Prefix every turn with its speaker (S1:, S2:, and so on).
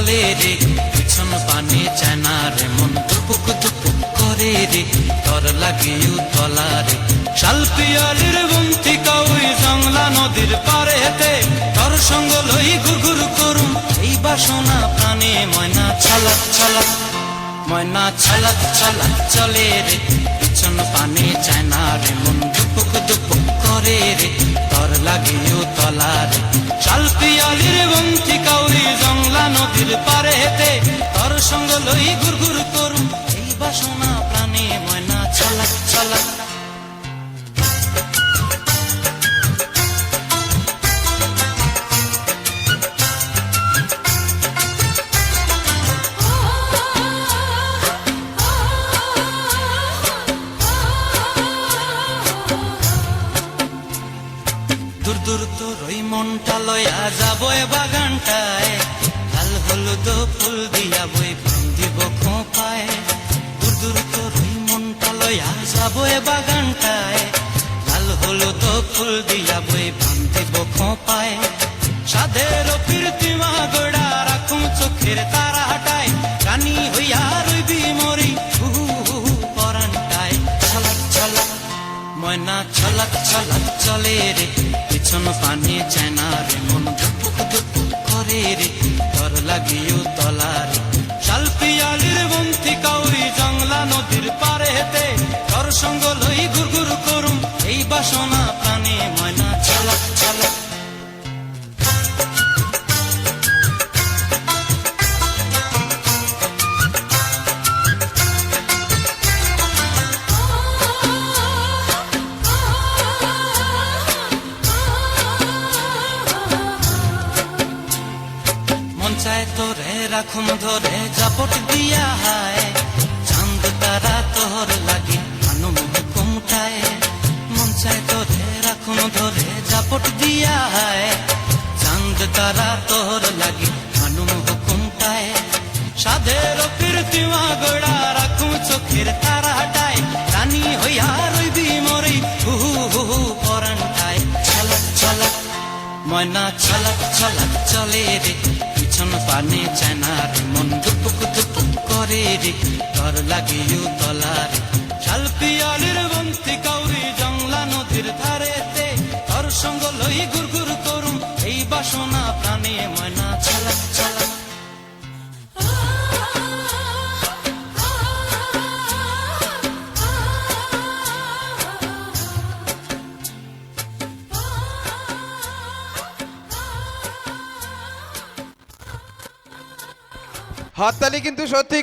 S1: চলে রে, পিছন পানে চায় না রে, মন দুপুক দুপুক করে রে তর লাগিও তলা রে। শালপিয়ালির বন্তি কাউই জংলা নদীর পারে হেতে তর সঙ্গ লই গুরগুর করুম। এই বাসনা প্রাণে ময়না ছলক ছলক ময়না ছলক ছলক চলে রে। পিছন পানে চায় না রে, মন দুপুক দুপুক করে রে তর লাগিও তলা রে। শালপিয়ালির বন্তি কাউরি জংলা নদীর পারে হেতে তার সঙ্গ লই গুরগুর করুম এই বাসনা। মনটা লয়া যাব এ বাগানটায়। লাল হলুদ ফুল দিয়া বই ফুল দিব খোঁপায়। দূর দূর তোর ওই মনটা লয়া যাব এ বাগানটায়। লাল হলুদ ফুল দিয়া বই প্রেম দিব খোঁপায়। সাধের কীর্তিমা গোড়া রাখুন চোখের তারা ছলক চলে রে পিছন পানে চায় না রে মন। চায় তোরে রাখুম ধরে জাপট দিয়া হায়। চাঁদ তারা তোর লাগে আনুম হুকুমটায় মন চায় তোরে রাখুম ধরে জাপট দিয়া হায়। চাঁদ তারা তোর লাগে আনুম হুকুমটায় সাধের কীর্তিমা গোড়া রাখুম চোখের তারা হাটায় রানী হইয়া রইবি মরি হু হু হু পরানটায়। ছলক ছলক, ময়না, ছলক ছলক, চলে রে। পিছন পানে চেনার মন দুপুক দুপুক করে রে তর লাগিও তলার শাল পিয়ালির বন্তি কাউরি জংলা নদীর ধারেতে তর সঙ্গ লই গুরগুর করুম এই বাসনা
S2: হাততালি কিন্তু সত্যি